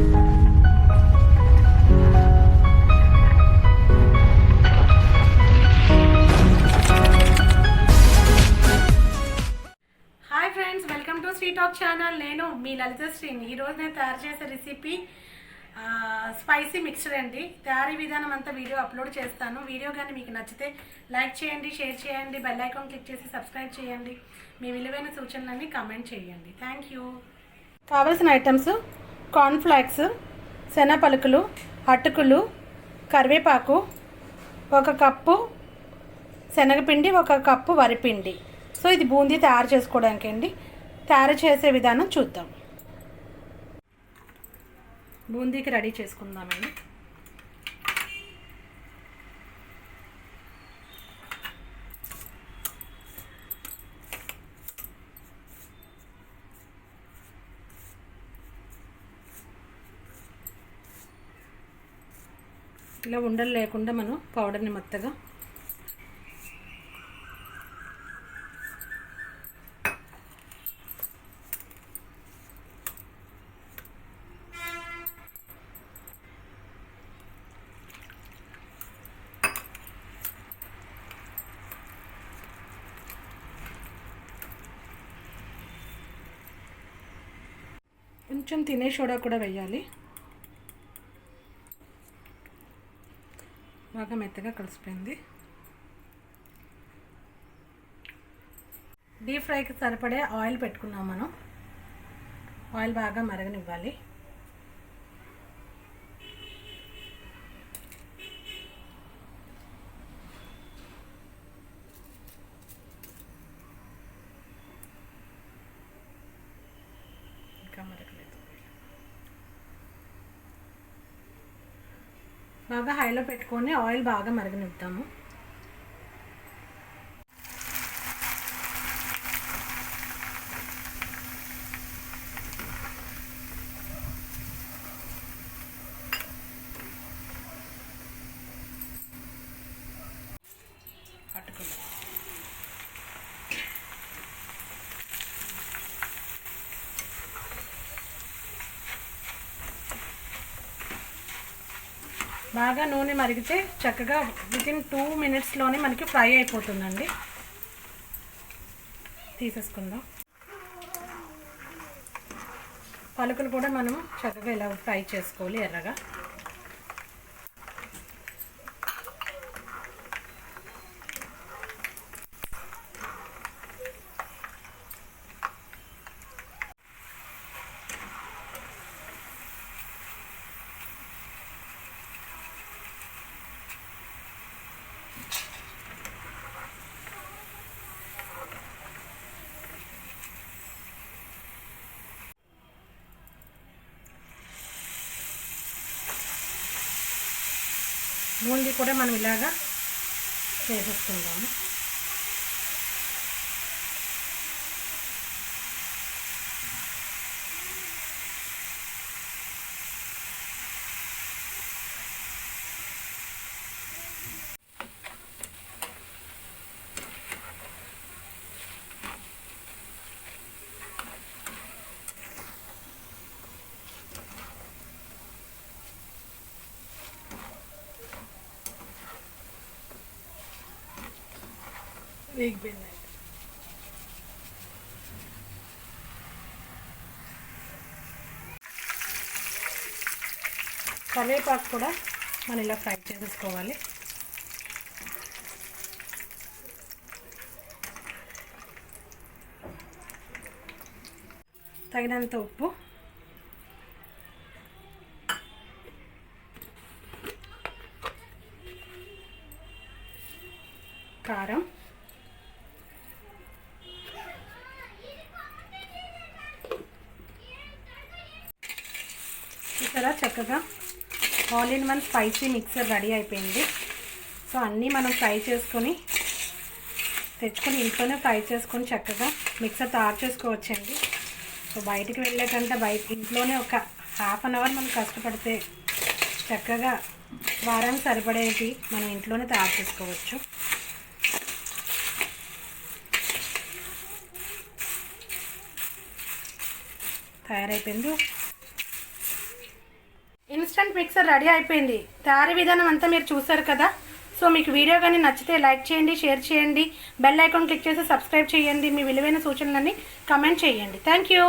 Hi friends welcome to sweet talk channel నేను మీ లలిత శ్రీని. ఈరోజు నేను తయారు చేసే రెసిపీ స్పైసీ మిక్స్చర్ అండి. తయారీ విధానం అంతా వీడియో అప్లోడ్ చేస్తాను. వీడియో కానీ మీకు నచ్చితే లైక్ చేయండి షేర్ చేయండి బెల్ ఐకాన్ క్లిక్ చేసి సబ్స్క్రైబ్ చేయండి. మీ విలువైన సూచనలన్నీ కమెంట్ చేయండి. థ్యాంక్ యూ కావలసిన ఐటమ్స్ కార్న్ఫ్లాక్స్ శనపలుకులు అటుకులు కరివేపాకు ఒక కప్పు శనగపిండి ఒక కప్పు వరిపిండి. సో ఇది బూందీ తయారు చేసుకోవడానికి అండి. తయారు చేసే విధానం చూద్దాం. బూందీకి రెడీ చేసుకుందామండి. ఇలా ఉండలు లేకుండా మనం పౌడర్ని మొత్తగా కొంచెం తినే సోడా కూడా వేయాలి. బాగా మెత్తగా కలిసిపోయింది. డీప్ ఫ్రైకి సరిపడే ఆయిల్ పెట్టుకున్నాం మనం. ఆయిల్ బాగా మరగనివ్వాలి. ఇంకా మరగ బాగా హైలో పెట్టుకొని ఆయిల్ బాగా మరగనిద్దాము అటుకులు బాగా నూనె మరిగితే చక్కగా వితిన్ టూ మినిట్స్లోనే మనకి ఫ్రై అయిపోతుందండి. తీసేసుకుందాం. పలుకులు కూడా మనం చక్కగా ఇలా ఫ్రై చేసుకోవాలి ఎర్రగా. బూందీ కూడా మనం ఇలాగా చేసేసుకుందాము. వేగిపోయింది కరివేపాకు కూడా మనం ఇలా ఫ్రై చేసేసుకోవాలి తగినంత ఉప్పు. కారం. ఇక్కడ చక్కగా all in one spicy mixer ready అయిపోయింది. సో అన్నీ మనం ఫ్రై చేసుకొని తెచ్చుకొని ఇంట్లోనే ఫ్రై చేసుకొని చక్కగా మిక్సర్ తయారు చేసుకోవచ్చండి. సో బయటికి వెళ్ళే కంటే బయట ఇంట్లోనే ఒక హాఫ్ అన్ అవర్ మనం కష్టపడితే చక్కగా వారానికి సరిపడేది మనం ఇంట్లోనే తయారు చేసుకోవచ్చు. తయారైపోయింది. ఇన్స్టంట్ మిక్సర్ రెడీ అయిపోయింది. తయారీ విధానం అంతా మీరు చూసారు కదా? సో మీకు వీడియో కానీ నచ్చితే లైక్ చేయండి షేర్ చేయండి. బెల్ ఐకాన్ క్లిక్ చేసి సబ్స్క్రైబ్ చేయండి. మీ విలువైన సూచనలని కమెంట్ చేయండి. Thank you.